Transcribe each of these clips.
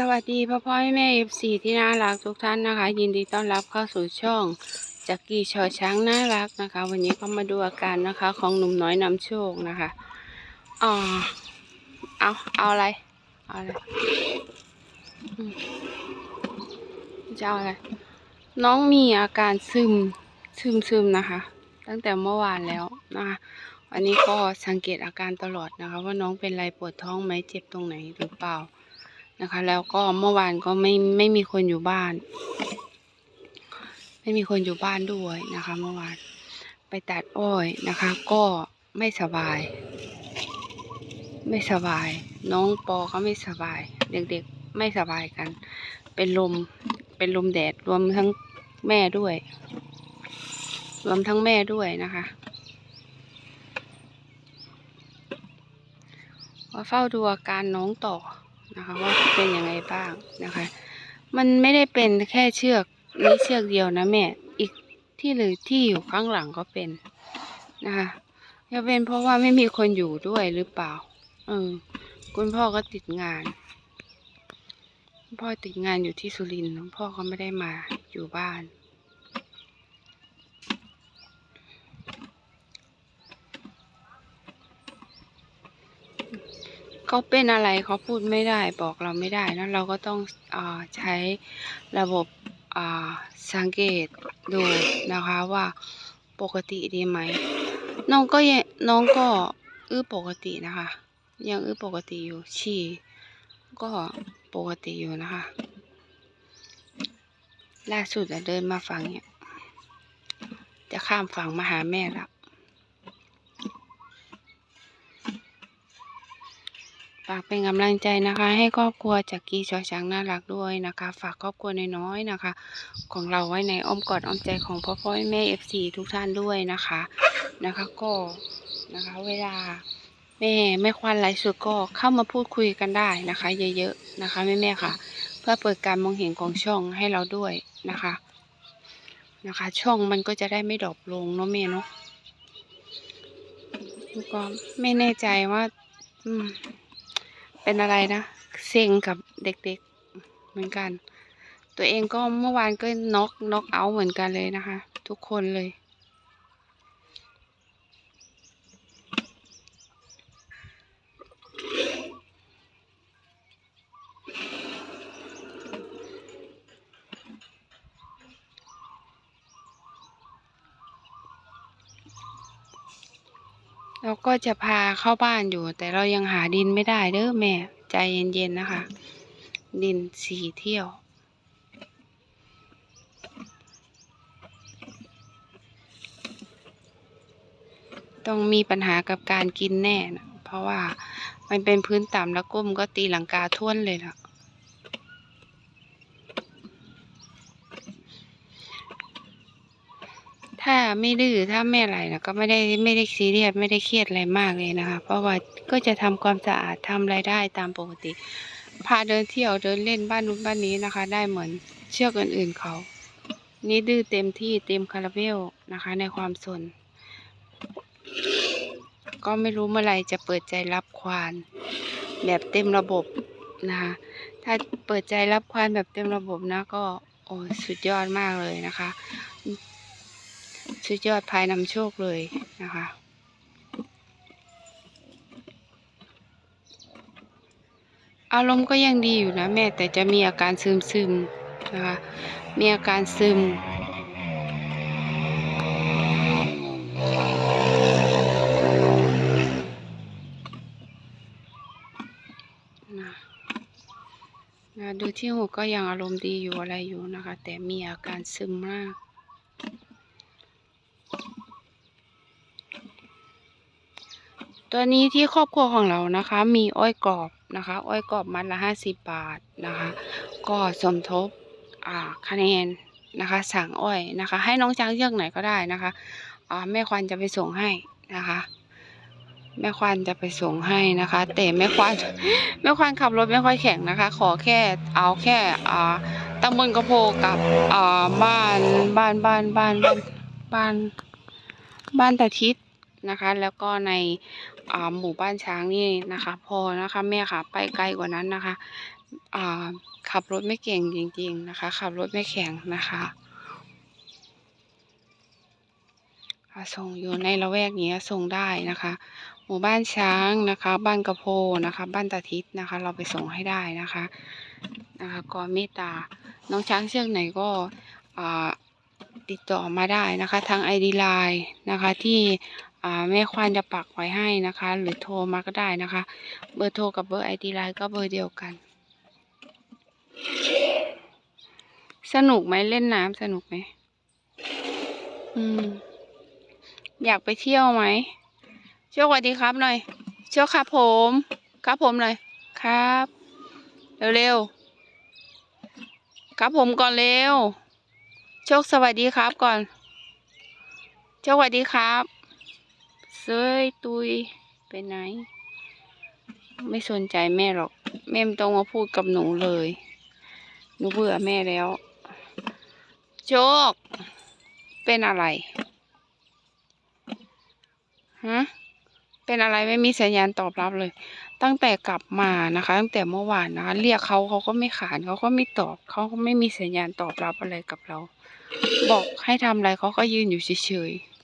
สวัสดีพ่อพ่อแม่เอฟซีที่น่ารักทุกท่านนะคะ ยินดีต้อนรับเข้าสู่ช่องจักกี้ชอช้างน่ารักนะคะ วันนี้ก็มาดูอาการนะคะ ของหนุ่มน้อยนำโชคนะคะอ๋อเอาเอาอะไรเอาอะไรจะเอาอะไร น้องมีอาการซึมซึมซึมนะคะ ตั้งแต่เมื่อวานแล้วนะคะวันนี้ก็สังเกตอาการตลอดนะคะ ว่าน้องเป็นไรปวดท้องไหมเจ็บตรงไหนหรือเปล่า นะคะ แล้วก็เมื่อวานก็ไม่ไม่มีคนอยู่บ้าน ไม่มีคนอยู่บ้านด้วยนะคะ เมื่อวานไปตัดอ้อยนะคะ ก็ไม่สบาย ไม่สบาย น้องปอก็ไม่สบาย เด็กๆไม่สบายกัน เป็นลมเป็นลมแดดรวมทั้งแม่ด้วย รวมทั้งแม่ด้วยนะคะว่าเฝ้าดูอาการน้องต่อ นะคะ ว่าเป็นยังไงบ้างนะคะ มันไม่ได้เป็นแค่เชือกนี้เชือกเดียวนะแม่ อีกที่หรือที่อยู่ข้างหลังก็เป็นนะคะจะเป็นเพราะว่าไม่มีคนอยู่ด้วยหรือเปล่า เออ คุณพ่อก็ติดงานพ่อติดงานอยู่ที่สุรินทร์พ่อก็ไม่ได้มาอยู่บ้าน เขาเป็นอะไรเขาพูดไม่ได้บอกเราไม่ได้นะเราก็ต้องอใช้ระบบสังเกตดูนะคะว่าปกติดีไหมน้องก็ยังน้องก็อื้อปกตินะคะ ยังอื้อปกติอยู่ฉี่ก็ปกติอยู่นะคะ ล่าสุดเดินมาฝั่งเนี่ยจะข้ามฝั่งมาหาแม่แล้ว ฝากเป็นกำลังใจนะคะ ให้ครอบครัวจากกีชอช้างน่ารักด้วยนะคะ ฝากครอบครัวน้อยๆนะคะ ของเราไว้ในอ้อมกอดอ้อมใจของพ่อพ่อแม่เอฟซีทุกท่านด้วยนะคะนะคะก็นะคะ เวลาแม่แม่ควันไลฟ์สดก็เข้ามาพูดคุยกันได้นะคะ เยอะๆนะคะแม่ๆค่ะ เพื่อเปิดการมองเห็นของช่องให้เราด้วยนะคะนะคะ ช่องมันก็จะได้ไม่ดรอปลงเนาะแม่เนาะก็ไม่แน่ใจว่า อืม เป็นอะไรนะเซ็งกับเด็กๆเหมือนกัน ตัวเองก็เมื่อวานก็น็อกน็อกเอาเหมือนกันเลยนะคะ ทุกคนเลย เราก็จะพาเข้าบ้านอยู่ แต่เรายังหาดินไม่ได้เด้อแม่ ใจเย็นๆนะคะ ดินสีเที่ยว ต้องมีปัญหากับการกินแน่นะเพราะว่ามันเป็นพื้นต่ำแล้วก้มก็ตีหลังกาท่วนเลยล่ะ ถ้าไม่ดื้อถ้าไม่อะไรนะก็ไม่ได้ไม่ได้ซีเรียสไม่ได้เครียดอะไรมากเลยนะคะ เพราะว่าก็จะทำความสะอาดทำรายได้ตามปกติ พาเดินเที่ยวเดินเล่นบ้านนู้นบ้านนี้นะคะ ได้เหมือนเชือกอื่นๆเขา นี่ดื้อเต็มที่เต็มคาราเบลนะคะ ในความสน ก็ไม่รู้เมื่อไรจะเปิดใจรับควาน แบบเต็มระบบนะคะถ้าเปิดใจรับควานแบบเต็มระบบนะก็โอ้สุดยอดมากเลยนะคะ สุดยอดภายนำโชคเลยนะคะ อารมณ์ก็ยังดีอยู่นะแม่แต่จะมีอาการซึมซึมนะคะ มีอาการซึมนะนะดูที่หูก็ยังอารมณ์ดีอยู่อะไรอยู่นะคะ แต่มีอาการซึมมาก ตัวนี้ที่ครอบครัวของเรานะคะ มีอ้อยกรอบนะคะ อ้อยกรอบมัดละห้าสิบบาทนะคะ ก็สมทบอ่าคะแนนนะคะสั่งอ้อยนะคะ ให้น้องช้างเลือกไหนก็ได้นะคะอ่าแม่ควันจะไปส่งให้นะคะแม่ควันจะไปส่งให้นะคะ แต่แม่ควันแม่ควันขับรถไม่ค่อยแข็งนะคะ ขอแค่เอาแค่อ่าตำบลกระโพกับอ่าบ้านบ้านบ้านบ้านบ้านบ้านบ้านตาทิศ นะคะ แล้วก็ในหมู่บ้านช้างนี่นะคะ พอนะคะแม่ค่ะไปไกลกว่านั้นนะคะขับรถไม่เก่งจริง ๆนะคะ ขับรถไม่แข็งนะคะส่งอยู่ในละแวกนี้ส่งได้นะคะ หมู่บ้านช้างนะคะ บ้านกระโพนะคะ บ้านตาทิศนะคะ เราไปส่งให้ได้นะคะนะคะก็เมตตา น้องช้างเชือกไหนก็ติดต่อมาได้นะคะ ทางไอดีไลน์นะคะที่อ แม่ควานจะปักไว้ให้นะคะ หรือโทรมาก็ได้นะคะ เบอร์โทรกับเบอร์ไอดีไลน์ก็เบอร์เดียวกัน สนุกไหมเล่นน้ำสนุกไหมอืม อยากไปเที่ยวไหมโชคสวัสดีครับหน่อยโชคครับผม ครับผมหน่อยครับ เร็วๆครับผมก่อนเร็วโชคสวัสดีครับก่อน โชคสวัสดีครับ เซยตุยไปไหน ไม่สนใจแม่หรอก แม่ไม่ต้องมาพูดกับหนูเลย หนูเบื่อแม่แล้วโชคเป็นอะไรฮะเป็นอะไรไม่มีสัญญาณตอบรับเลย ตั้งแต่กลับมานะคะ ตั้งแต่เมื่อวานนะคะเรียกเขาเขาก็ไม่ขานเขาก็ไม่ตอบเขาก็ไม่มีสัญญาณตอบรับอะไรกับเรา บอกให้ทำอะไรเขาก็ยืนอยู่เฉยๆ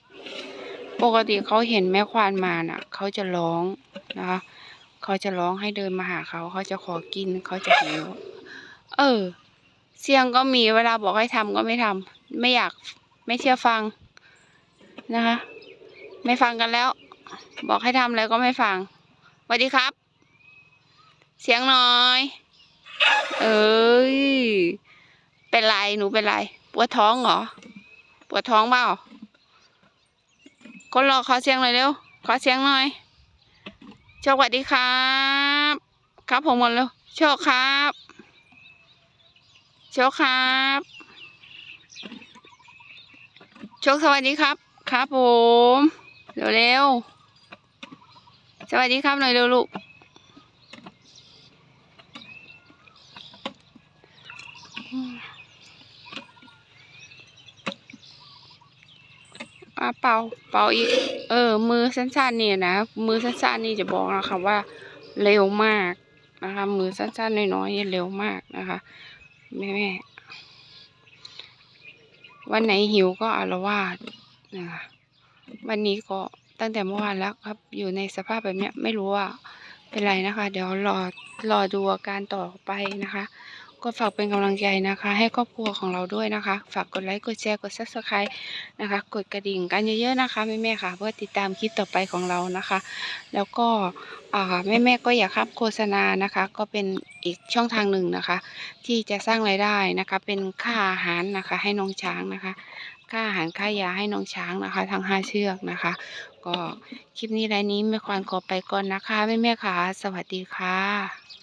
ปกติเขาเห็นแม่ควานมาน่ะเขาจะร้องนะคะเขาจะร้องให้เดินมาหาเขาเขาจะขอกินเขาจะหิวเออ เสียงก็มีเวลาบอกให้ทำก็ไม่ทำไม่อยากไม่เชื่อฟังนะคะ ไม่ฟังกันแล้ว บอกให้ทำอะไรก็ไม่ฟังสวัสดีครับ เสียงน่อย เอ้ยเป็นไรหนูเป็นไรปวดท้องเหรอปวดท้องเปล่า คนรอขอเสียงหน่อยเร็ว ขอเสียงหน่อย โชคสวัสดีครับ ครับผมหมดแล้ว โชคครับ โชคครับ โชคสวัสดีครับ ครับผม เร็วๆสวัสดีครับหน่อยเร็วลูก อะเป่าเป่าอีก เออ มือสั้นๆเนี่ยนะ มือสั้นๆนี่จะบอกนะคะว่าเร็วมากนะคะ มือสั้นๆน้อยๆเนี่เร็วมากนะคะแม่แม่วันไหนหิวก็อารวาสนะคะวันนี้ก็ตั้งแต่เมื่อวานแล้วครับ อยู่ในสภาพแบบเนี้ยไม่รู้ว่าเป็นไรนะคะ เดี๋ยวรอรอดูอาการต่อไปนะคะ ก็ฝากเป็นกำลังใจนะคะ ให้ครอบครัวของเราด้วยนะคะ ฝากกดไลค์กดแชร์กด subscribe นะคะ กดกระดิ่งกันเยอะๆนะคะแม่ๆค่ะ เพื่อติดตามคลิปต่อไปของเรานะคะ แล้วก็แม่ๆก็อย่าข้ามโฆษณานะคะ ก็เป็นอีกช่องทางหนึ่งนะคะ ที่จะสร้างรายได้นะคะ เป็นค่าอาหารนะคะ ให้น้องช้างนะคะค่าอาหารค่ายาให้น้องช้างนะคะ ทั้งห้าเชือกนะคะ ก็คลิปนี้รายนี้แม่ควานขอไปก่อนนะคะแม่ๆค่ะ สวัสดีค่ะ